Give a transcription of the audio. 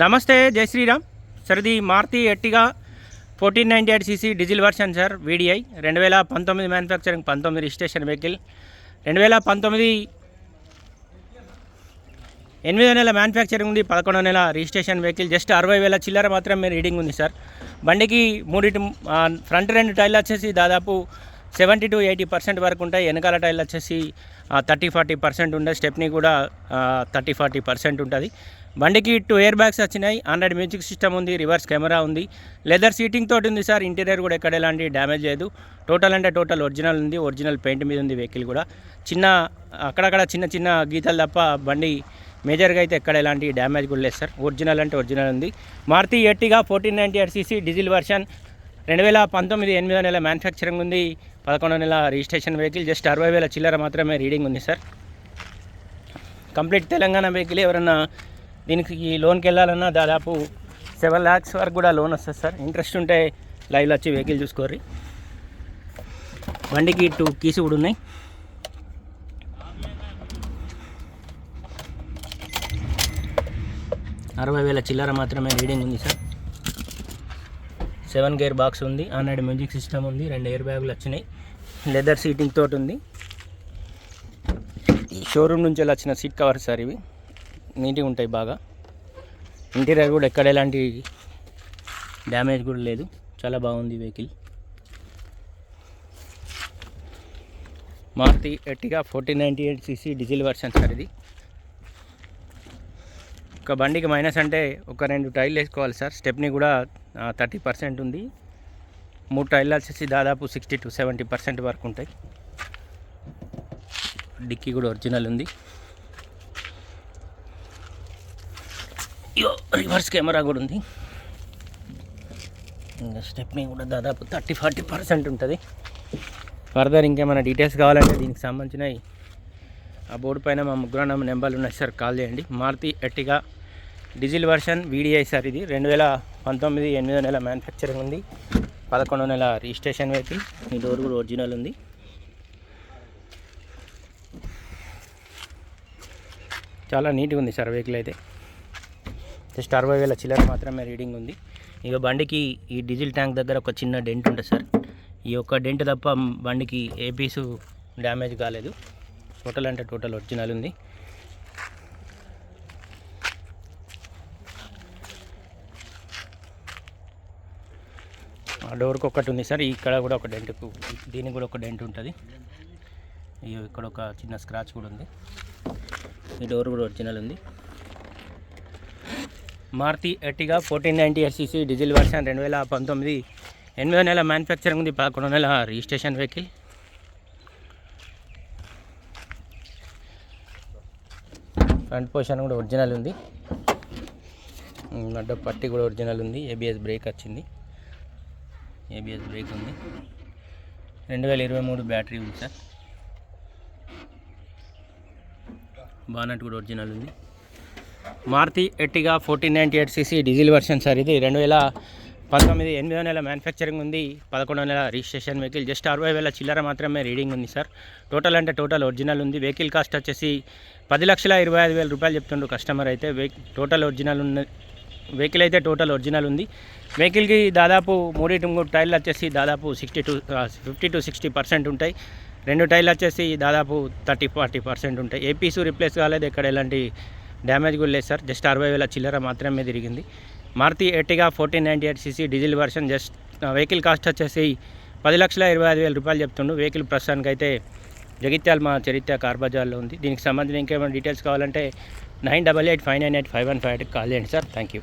నమస్తే జై శ్రీరామ్. సార్ ఇది Maruti Ertiga fourteen ninety eight cc diesel version sir VDI రెండు వేల పంతొమ్మిది మ్యానుఫ్యాక్చరింగ్ పంతొమ్మిది రిజిస్ట్రేషన్ వెహికల్ రెండు వేల పంతొమ్మిది ఎనిమిదో నెల మ్యానుఫ్యాక్చరింగ్ ఉంది పదకొండో నెల రిజిస్ట్రేషన్ వెహికల్ జస్ట్ అరవై వేల చిల్లర మాత్రమే రీడింగ్ ఉంది సార్. బండికి మూడింటి ఫ్రంట్ రెండు టైర్లు వచ్చేసి దాదాపు సెవెంటీ టు ఎయిటీ పర్సెంట్ వరకు ఉంటాయి. వెనకాల టైర్లు వచ్చేసి థర్టీ ఫార్టీ పర్సెంట్ ఉండే. స్టెప్ని కూడా థర్టీ ఫార్టీ పర్సెంట్ ఉంటుంది. బండికి టూ ఎయిర్ బ్యాగ్స్ వచ్చినాయి. ఆండ్రాయిడ్ మ్యూజిక్ సిస్టమ్ ఉంది రివర్స్ కెమెరా ఉంది. లెదర్ సీటింగ్ తోటి ఉంది సార్. ఇంటీరియర్ కూడా ఎక్కడ ఎలాంటి డ్యామేజ్ లేదు. టోటల్ అంటే టోటల్ ఒరిజినల్ ఉంది. ఒరిజినల్ పెయింట్ మీద ఉంది వెహికల్ కూడా. చిన్న అక్కడక్కడ చిన్న చిన్న గీతలు తప్ప బండి మేజర్గా అయితే ఎక్కడ ఎలాంటి డ్యామేజ్ కూడా లేదు సార్. ఒరిజినల్ అంటే ఒరిజినల్ ఉంది. Maruti Ertiga fourteen ninety eight cc diesel version రెండు వేల పంతొమ్మిది ఎనిమిదో నెల మ్యానుఫ్యాక్చరింగ్ ఉంది. పదకొండో నెల రిజిస్ట్రేషన్ వెహికల్ జస్ట్ అరవై వేల చిల్లర మాత్రమే రీడింగ్ ఉంది సార్. కంప్లీట్ తెలంగాణ వెహికల్ ఎవరన్నా దీనికి ఈ లోన్కి వెళ్ళాలన్నా దాదాపు సెవెన్ ల్యాక్స్ వరకు కూడా లోన్ వస్తుంది సార్. ఇంట్రెస్ట్ ఉంటే లైవ్లో వచ్చి వెహికల్ చూసుకోర్రి. బండికి టూ కీస్ కూడా ఉన్నాయి. అరవై వేల చిల్లర మాత్రమే రీడింగ్ ఉంది సార్. సెవెన్ గేర్ బాక్స్ ఉంది. ఆండ్రాయిడ్ మ్యూజిక్ సిస్టమ్ ఉంది. రెండు ఎయిర్ బ్యాగులు వచ్చినాయి. లెదర్ సీటింగ్ తోటి ఉంది. షోరూమ్ నుంచి వచ్చిన సీట్ కవర్ సార్ ఇవి. నీట్గా ఉంటాయి బాగా. ఇంటీరియర్ కూడా ఎక్కడ ఎలాంటి డ్యామేజ్ కూడా లేదు. చాలా బాగుంది vehicle. Maruti Ertiga fourteen ninety eight cc diesel version sir ఇది. ఒక బండికి మైనస్ అంటే ఒక రెండు టైర్లు వేసుకోవాలి సార్. స్టెప్ని కూడా థర్టీ పర్సెంట్ ఉంది. మూడు టైర్లు వచ్చేసి దాదాపు సిక్స్టీ టు సెవెంటీ పర్సెంట్ వరకు ఉంటాయి. డిక్కీ కూడా ఒరిజినల్ ఉంది. ఇయో రివర్స్ కెమెరా కూడా ఉంది. ఇంకా స్టెప్ని కూడా దాదాపు థర్టీ ఫార్టీ పర్సెంట్ ఉంటుంది. ఫర్దర్ ఇంకేమైనా డీటెయిల్స్ కావాలంటే దీనికి సంబంధించినవి ఆ బోర్డు పైన మా ముగ్గురు నెంబర్ నెంబర్లు ఉన్నాయి సార్ కాల్ చేయండి. Maruti Ertiga diesel version VDI sir ఇది. రెండు వేల పంతొమ్మిది ఎనిమిదో నెల మ్యానుఫ్యాక్చరింగ్ ఉంది. పదకొండో నెల రిజిస్ట్రేషన్ వెహికల్ ఈ డోర్ కూడా ఒరిజినల్ ఉంది. చాలా నీట్గా ఉంది సార్ వెహికల్ అయితే. జస్ట్ అరవై వేల చిల్లర మాత్రమే రీడింగ్ ఉంది. ఇక బండికి ఈ డీజిల్ ట్యాంక్ దగ్గర ఒక చిన్న డెంట్ ఉంటుంది సార్. ఈ యొక్క డెంట్ తప్ప బండికి ఏ పీసు డ్యామేజ్ కాలేదు. టోటల్ అంటే టోటల్ ఒరిజినల్ ఉంది. ఆ డోర్కి ఒకటి ఉంది సార్. ఇక్కడ కూడా ఒక డెంట్ దీనికి కూడా ఒక డెంట్ ఉంటుంది. ఇక్కడ ఒక చిన్న స్క్రాచ్ కూడా ఉంది. ఈ డోర్ కూడా ఒరిజినల్ ఉంది. మారుతి ఎర్టిగా ఫోర్టీన్ నైంటీ ఎస్సీసీ డీజిల్ వర్షన్ రెండు వేల పంతొమ్మిది. ఎనిమిదో నెల మ్యానుఫ్యాక్చరింగ్ ఉంది పదకొండో నెల రిజిస్ట్రేషన్ వెహికల్ ఫ్రంట్ పొజిషన్ కూడా ఒరిజినల్ ఉంది. ఉమ్, అడ్డ పట్టి కూడా ఒరిజినల్ ఉంది. ఏబిఎస్ బ్రేక్ వచ్చింది. ఏబిఎస్ బ్రేక్ ఉంది. రెండు వేల ఇరవై మూడు బ్యాటరీ ఉంది సార్ బానట్ కూడా ఒరిజినల్ ఉంది. Maruti Ertiga fourteen ninety eight cc diesel version sir ఇది. రెండు వేల పంతొమ్మిది ఎనిమిదో నెల మ్యానుఫ్యాక్చరింగ్ ఉంది. పదకొండో నెల రిజిస్ట్రేషన్ వెహికల్ జస్ట్ అరవై వేల చిల్లర మాత్రమే రీడింగ్ ఉంది సార్. టోటల్ అంటే టోటల్ ఒరిజినల్ ఉంది. వెహికల్ కాస్ట్ వచ్చేసి పది లక్షల ఇరవై ఐదు వేల రూపాయలు చెప్తుండ్రు కస్టమర్ అయితే. వెహి టోటల్ ఒరిజినల్ ఉన్న వెహికల్ అయితే టోటల్ ఒరిజినల్ ఉంది. వెహికల్కి దాదాపు మూడింటి మూడు టైర్లు వచ్చేసి దాదాపు sixty to fifty to sixty percent ఉంటాయి. రెండు టైర్లు వచ్చేసి దాదాపు థర్టీ ఫార్టీ పర్సెంట్ ఉంటాయి. ఏపీసు రిప్లేస్ కాలేదు. ఎక్కడ ఎలాంటి డ్యామేజ్ కూడా లేదు సార్. జస్ట్ అరవై వేల చిల్లర మాత్రమే తిరిగింది. Maruti Ertiga fourteen ninety eight cc diesel version just vehicle cost వచ్చేసి పది లక్షల ఇరవై ఐదు వేల రూపాయలు చెప్తుండు. వెహికల్ ప్రస్తుతానికి అయితే జగిత్యాల మా చరిత్ర కార్బజార్లో ఉంది. దీనికి సంబంధించిన ఇంకేమైనా డీటెయిల్స్ కావాలంటే nine double eight five nine eight five one five ఎయిట్కి కాల్ చేయండి సార్. Thank you